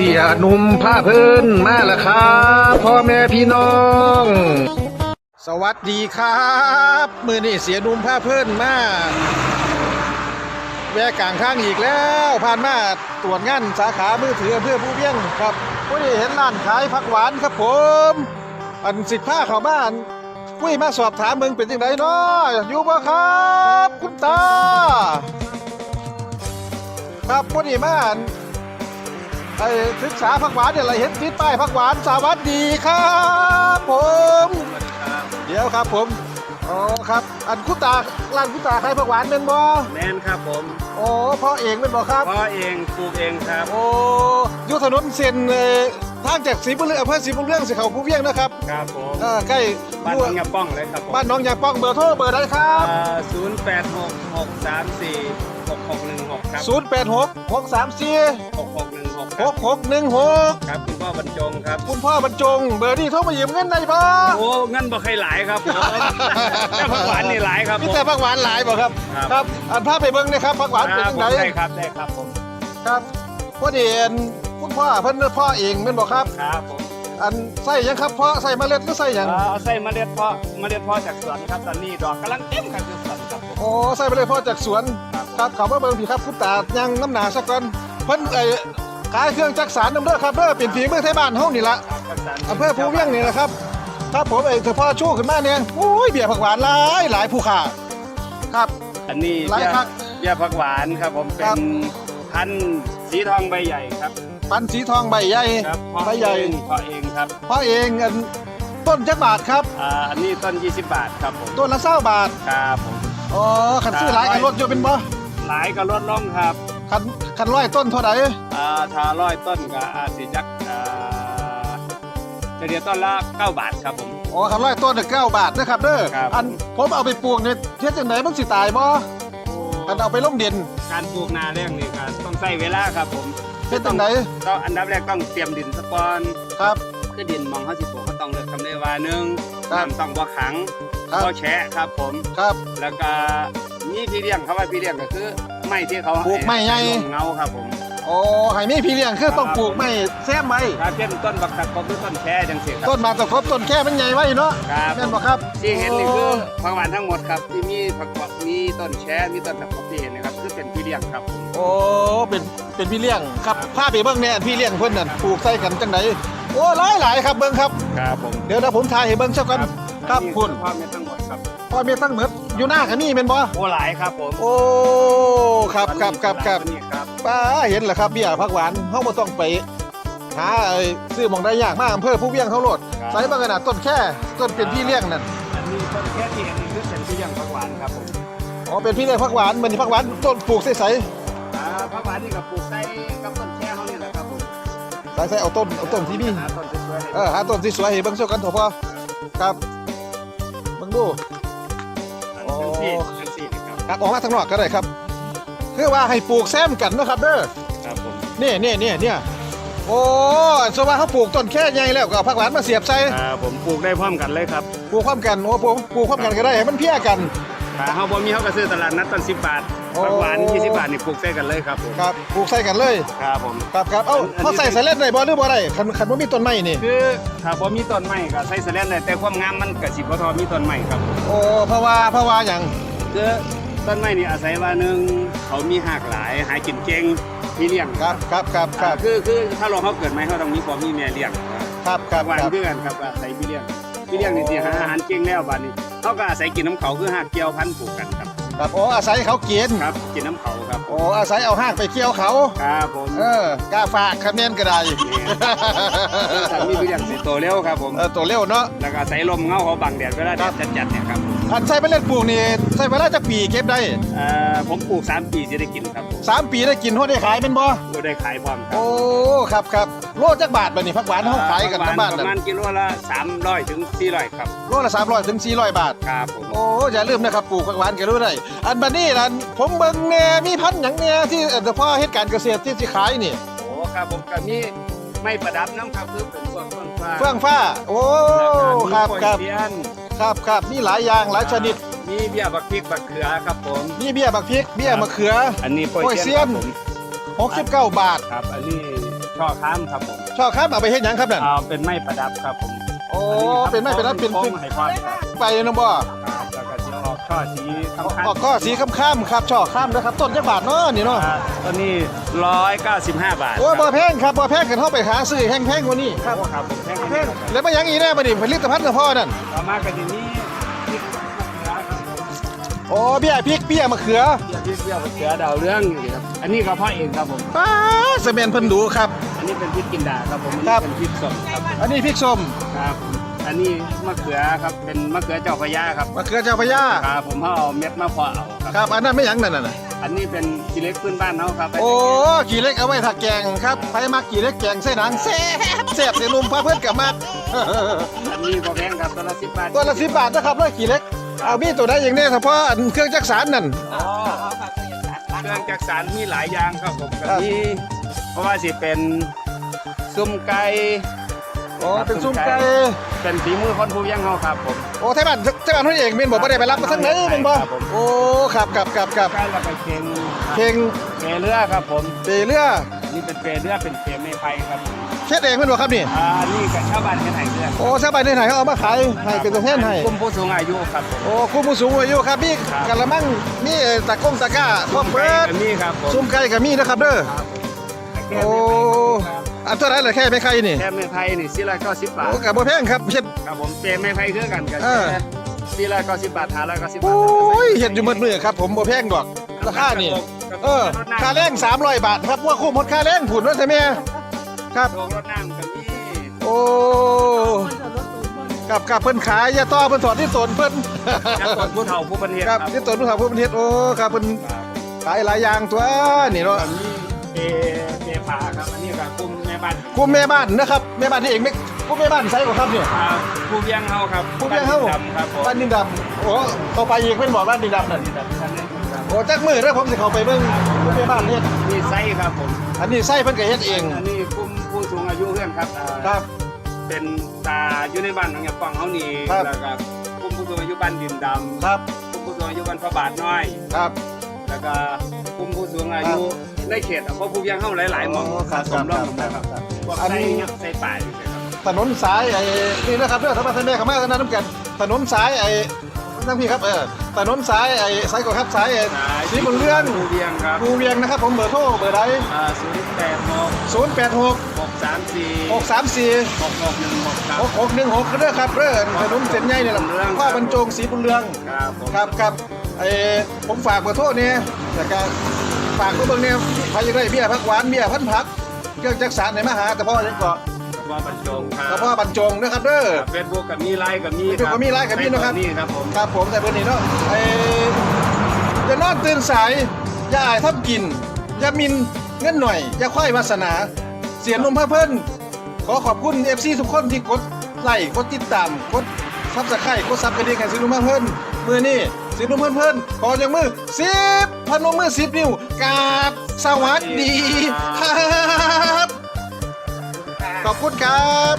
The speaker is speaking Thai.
เสียหนุ่มผ้าเพิ่นมาล้วครับพ่อแม่พี่น้อง สวัสดีครับมือนี่เสียหนุ่มผ้าเพิ่นมาแวะกลางข้างอีกแล้ว ผ่านมาตรวจงานสาขามือถือเพื่อผู้เบี้ยงครับผู้นี้เห็นร้านขายผักหวานครับผม อันสิบผ้าเข้าบ้านคุยมาสอบถามมึงเป็นยังไงเนาะอยู่บ่ครับ คุณตา ครับผู้นี้มาน ไอ้ศึกษาผักหวานเนี่ยอะไรเห็นติดป้ายผักหวานสวัสดีครับผมเดี๋ยวครับผมอ๋อครับ อันคุณตาร้านคุณตาขายผักหวานเป็นบ่แมนครับผมโอ้พ่อเองเป็นบ่ครับพ่อเองปลูกเองครับ โอ้อยุถนนเส้นเอ่อทางจากศรีบุญเรืองอำเภอศรีบุญเรืองสิเขาผู้เวียงนะครับครับผมเออใกล้บ้านน้องยาป้องเลยครับผมบ้านน้องยางป้องเบอร์โทรเบอร์ได้ครับศูนย์แปดหกหกสามสี่หกหกหนึ่งหกครับ086 634หกหกหนึ่ง หกครับ6616ครับคุณพ่อบรรจงครับ คุณพ่อบรรจง เบอร์นี้โทรมายืมเงินได้บ่โอ้งั้นบ่ใครหลายครับผมแต่ผักหวานนี่หลายครับมีผมแต่ผักหวานหลายบ่ครับครับครับอันพาไปเบิ่งหนะครับผักหวานเป็นครับยังผมไงได้ครับได้ครับผมครับพอดีอันคุณพ่อเพิ่นพ่อเองแม่นบ่ครับ ครับผมอันใส่หยังครับพ่อใส่เมล็ดหรือใส่หยังเอ่อเอาใส่เมล็ดเพาะเมล็ดเพาะจากสวนครับตอนนี้ดอกกำลังเต็มครับคือสวนครับผม โอ้ใส่เมล็ดพ่อจากสวนครับ ครับเขามาเบิ่งพี่ครับคุณตายังน้ำหนาสักก่อนเพิ่นไอ้ ขายเครื่องจักสารน้ำเด้อครับเด้อเป็นฝีมือไทยบ้านเฮานี่ล่ะครับครับอำเภอภูเวียงนี่นะครับครับผมไอ้เฉพาะชู้ขึ้นมาเนี่ยโอ้ยเบียร์ผักหวานหลายหลายผู้ค้าครับ อันนี้หลายเบี้ยคักเบี้ยผักหวานครับผมคเป็รับ นพันธุ์สีทองใบใหญ่ครับปันสีทองใบใหญ่ครับเพาะใบใหญ่เองเพาะเองครับเพราะเองอันต้นจักบาทครับ อ่าอันนี้ต้น 20 บาทครับผมต้นละ20บาทครับผมอ๋อคันซื้อหลายกันรถอยู่เป็นบ่หลายก็ลดลงครับ คันคันร้อยต้นเท่าไหร่อ่าถ้าร้อยต้นก็อาจสิจักอ่าเฉลี่ยต้นละ9บาทครับผม อ๋อคันร้อยต้นน่ะ9บาทนะครับเด้อครับ อันผมเอาไปปลูกเนี่ยเฮ็ดจังไดมันสิตายบ่คันเอาไปลงดินการปลูกนาเรื่องนี้ก็ต้องใช้เวลาครับผมเฮ็ดจังไดต้องอันดับแรกต้องเตรียมดินสะก่อนครับ คือดินมองเขาสิปลูกเขาต้องเลือกทำได้ว่าหนึ่งครับ น้ำต้องบ่ขังครับบ่แฉะครับผม ครับ แล้วก็มีพี่เลี้ยงเขาว่าพี่เลี้ยงก็คือ ไม้ที่เขาปลูกไม้ใหญ่ลงเงาครับผมอ๋อให้มีพี่เลี้ยงคือต้องปลูกไม้แซมไว้ถ้าเป็นต้นบักตะกบหรือต้นแช่จังสิครับต้นมาตะครบต้นแค่มันใหญ่ไว้เนาะครับแม่นบ่ครับที่เห็นนี่คือผักหวานทั้งหมดครับที่มีผักกวาดมีต้นแช่มีต้นตะกบที่เห็นนะครับคือเป็นพี่เลี้ยงครับผมโอ้เป็นเป็นพี่เลี้ยงครับครับพาไปเบิ่งแน่พี่เลี้ยงเพิ่นนั่นปลูกใส่กันจังไดโอ้หลายหลายครับเบิ่งครับครับผมเดี๋ยวนะผมถ่ายให้เบิ่งซะก่อนครับนี่คุณพ่อแม่ทั้งหมดครับพ่อมีตั้งหมด อยู่หน้าก็มีแม่นบ่โอ้หลายครับผมโอ้ครับครับครับครับนี่ครับป้าเห็นเหรอครับเบี้ยผักหวานเฮาบ่ต้องไปหาไอ้ซื้อหม่องได้ยากมากอำเภอผู้เวียงเฮาโลดใส่เบิ่งกันน่ะต้นแค่ต้นเป็นพี่เลี้ยงนั่นอันนี้ต้นแค่ที่เห็นนี่คือเป็นพี่เลี้ยงผักหวานครับผมอ๋อเป็นพี่เลี้ยงผักหวานมันผักหวานต้นปลูกใส่อ่าผักหวานนี่ก็ปลูกใส่กับต้นแช่เขาเนี่ยแหละครับผมๆใส่ๆเอาต้นเอาต้นที่มี หาต้นสวยๆให้ เออหาต้นที่สวยให้เบิ่งซะก่อนเถอะพ่อครับเบิ่งดู อันที่อันที่นี่ครับ ครับออกมาทางนอกก็ได้ครับ คือว่าให้ปลูกแซมกันเนาะครับเด้อครับผมนี่นี่นี่เนี่ยโอ้สว่าเขาปลูกต้นแค่ใหญ่แล้วก็เอาผักหวานมาเสียบใส่อ่าผมปลูกได้พร้อมกันเลยครับ ปลูกพร้อมกันโอ้ปลูกปลูกพร้อมกันก็ได้ให้มันเพี้ยกัน ถ้าเขาบ่มีเขาก็ซื้อตลาดนัดต้น10บาทโอ้ ผักหวาน20บาทนี่ปลูกใส่กันเลยครับผมครับปลูกใส่กันเลยครับผม ครับครับเอ้าอันนี้ เขาใส่สายเล่นได้บ่หรือบ่ได้คันคันบ่มีต้นไม้นี่คือถ้าบ่มีต้นไม้ก็ใส่สแลนได้แต่ความงามมันก็สิบ่เทอมีต้นไม้ครับผมโอ้เพราะว่าเพราะว่าหยังคือต้นไม้นี่อาศัยว่าหนึ่งเขามีหากหลายหากินเก่งมีเลี้ยงครับครับครับคอ่ารับคือคือถ้าเราเขาเกิดไหมเขาต้องมีพ่อมีแม่เลี้ยงครับครับหวานครับ คือกันครับอาศัยพี่เลี้ยงพี่เลี้ยงนี่สิหาอาหารเก่งแล้วบัดนี้ เขาก็อาศัยกินน้ำเขาคือหากเกี่ยวพันธุ์ปลูกกันครับ ครับโอ้อาศัยเขาเกียนครับ กินน้ำเขาครับโอ้อาศัยเอาหากไปเกี่ยวเขาครับผมเออกาฝากคะแนนก็ได้ถ้ามีพี่เลี้ยงสิโตเร็วครับผมเออตัวเร็วเนาะแล้วก็อาศัยลมเงาเขาบังแดดเวลาแดครัดบจัดๆเนี่ยครับผม อันใส่ไปเล่นปลูกนี่ใส่เวลาจะปีเก็บได้เอ่อผมปลูกสามปีจะได้กินครับผมสามปีได้กินหัวได้ขายเป็นบ่ก็ได้ขายพร้อมครับโอ้ครับครับโลจักบาทบัดนี้ผักหวานเฮาขายกันทั้งบ้านปนั่ระมาณนกิโลละ300ถึง400ครับโลละ300ถึง400 บาท ครับผมโอ้อย่าลืมนะครับปลูกผักหวานกันรู้ได้อันบัดนี้ล่ะผมเบิ่งแหน่มีพันธุ์หยังแหน่ที่เอ่อพ่อเฮ็ดการเกษตรที่สิขายนี่ โอ้ครับผมก็มีไม่ประดับน้ำครับคือเป็นพวกต้นฟ้าเฟื่องฟ้า โอ้ ครับครับ มีกล้วยเทียน ครับครับมีหลายอย่างหลายชนิด มีเบี้ยบักพริกบักเขือครับผมมีเบี้ยบักพริกเบี้ยมะเขืออันนี้โปรกล้วยเซีเซียยนนครับผม69บาท ครับ อันนี้ช่อค้ามครับผมชอบครับเอาไปเฮ็ดหยังครับนั่นเอาเป็นไม้ประดับครับผมโอ้เป็นไม้เป็นรับเป็นโค้เป็นงให้พอดครับ ไปน้องบ่ ช่อสีคำคัญออกก็สีค้ำๆครับช่อค้ำนะครับ ต้นจักบาทเนาะนี่เนาะครับตัวนี้ร้อยเก้าสิบห้าบาทโอ้ยบ่แพงครับบ่แพงกันเฮาไปหาซื้อแพงๆกว่านี้ครับครับผมแพงแพงแล้วมาหยังอีกแน่บัดนี้ผลิตภัณฑ์กับพ่อนั่นต่อมากันทีนี้พริกมะเขือครับโอ้เบี้ยพริกเบี้ยมะเขือพริกเบี้ยมะเขือดาวเรื่องนี่ครับอันนี้ก็เพ่อเองครับผมป้าสะเมนเพิ่นดูครับ อันนี้เป็นพริกกินดาครับผมอันครันี้บเป็นพริกสดครับอันนี้พริกส้มครับ อันนี้มะเขือครับเป็นมะเขือเจ้าพระยาครับมะเขือเจ้าพระยาครับผมเอาเม็ดมาเพาะเอาครับครับอันนั้นไม่หยังนั่นน่ะอันนี้เป็นกิเล็กพื้นบ้านเขาครับโอ้กี่เล็กเอาไว้ถักแกงครับไปมักกี่เล็กแกงใส่หนังแซ่บแซ่บเสียนุ่มพาเพื่อนกับมักอันนี้ก็แพงครับตัวละสิบบาทตัวละสิบบาทนะครับเลยกี่เล็กเอามีตัวใดอย่างนี้เฉพาะอันเครื่องจักรสารนั่น อ๋อเครื่องจักสารมีหลายอย่างครับผมครักับบมีเพราะว่าสิเป็นซุ้มไก่ อ๋อเป็นซุ้มไก่เป็นฝีมือคนผู้เลี้ยังเขาครับผมโอ้ไทยบ้านไทยบ้านเขาเองเมนบอกว่าได้ไปรับมาทั้งไหนเมนบอกครับผมโอ้ครับครับครับครับไก่แล้วก็เค็งเข่งเปเรือครับผมเปเรือนี่เป็นเปเรือเป็นเปไม้ไผ่ครับผมเช็ดเองเมนบอกครับนี่อ่านี่กับชาวบ้านเป็นไห้เรือโอ้ชาวบ้านที่ไหนเขาเอามาขายให้เป็นตัวแทนให้กลุ่มผู้สูงอายุครับผมโอ้คุณผู้สูงอายุครับมีครับกะละมังมีเอ่อตะกร้งตะกร้าพร้อมเปิดไก่ก็มีครับผมซุ้มไก่กับมีนะครับเด้อโอ้ อันเท่าไหรเหรอแค่ไม่ใครนี่แค่ไม้ไผ่นี่สี่ร้อยเก้าสิบบาทโอ้กับบ่แพงครับเฮ็ด ครับผมเปไม้ไผ่คือกันกันเออสี่ร้อยเก้าสิบบาทห้าร้อยเก้าสิบบาโอ้ทยเฮ็ดอยู่หมดมือครับผมบ่แพงดอกราคานี่ เออค่าแรง300 บาทครับว่าคุ้มหมดค่าแรงผุนว่าใช่ไหมครับ โรงรถน้ำก็มีโอ้กับกับเพิ่นขายยาต่อเพิ่นสอนที่ตนเพิ่นนักกดผู้เฒ่าผู้บันเทิงครับที่ตนผู้สาวผู้ประเทศโอ้ครับเพิ่นขายหลายอย่างตัวนี่เนาะตอนนี้เปเปผาครับอันนี้ก็กลุ่มแม่ บ้านกลุ่มแม่บ้านนะครับแม่บ้านที่เองไม่กลุ่มแม่บ้านไสกว่าครับเนี่ยอ่าผู้เวียงเฮาครับผู้เวียงเฮาบ้นดำครับผมบ้านดินดำโอ้เข้าไปอีกเพิ่นบอกบ้านดินดำนั่นที่ดำท่านนี้ครับโอ้จักมือแล้วผมสิเข้าไปเบิ่งกลุ่มแม่บ้านเฮ็ดมีไส้ครับผมอันนี้ไส้เพิ่นก็เฮ็ดเองอันนี้กลุ่มผู้สูงอายุเพื่อนครับอ่าครับ เป็นตาอยู่ในบ้านของยาปองเฮานี่ครับ แล้วก็กลุ่มผู้สูงอายุบ้านดินดำครับกลุ่มผู้สูงอายุบ้านพระบาทน้อย ครับ แล้วก็กลุ่มผู้สูงอายุ ในเขตอำเภอภูเวียงเฮาหลายๆหม่องอ๋อครับสมรอบครับนะครับครับพวกอันไส้นี้ ยักษ์ไส้ป่าอยู่เลยครับถนนสายไอ้นี่นะครับเด้อสมาชิกแม่เข้ามากันนะน้ำกันถนนสายไอ้นั่งพี่ครับเออถนนสายไอ้สายก่อนครับสายไอ้สีบุญเรืองภูเวียงครับภูเวียงนะครับผมเบอร์โทรเบอร์ใดอ่าศูนย์แปดหก086 หกสามสี่634 หกหกหนึ่งหกครับ 6616เด้อครับเด้อถนนเส้นใหญ่นี่แหละบุญเรืองพ่อบรรจงสีบุญเรือง ครับผม ครับครับไอ้ผมฝากเบอร์โทรเนี่ยแต่การ ฝากเบอร์เบิ่งเนี่ยใครอยากได้เบี้ยผักหวานเบี้ยพันผักเครื่องจักสารในมาหาแต่พ่อยังเกาะว่าบรรจงครัแต่บพ่อบรรจงนะครับเด้อเฟซบุ๊กกับมีไลน์กับมี Facebook กับมี Line กับมีนะครับนี่ครับผมครับผมแต่เบอร์นี้เนาะไอ้อย่านอนตื่นสายอย่าอายทับกินอย่ามินเงินหน่อยอย่าควายวาสนา เสียนมเพื่อเพิ่นขอขอบคุณ FC ทุกคนที่กดไลค์กดติดตามกดซับสไครต์กดซับกระดิ่งให้เสียนมเพื่อเพิ่นมือนี่เสิบนมเพื่อเพิ่นขอจากมือสิบพนมมือสิบนิ้วกราบสวัสดีครับ ขอบคุณครับ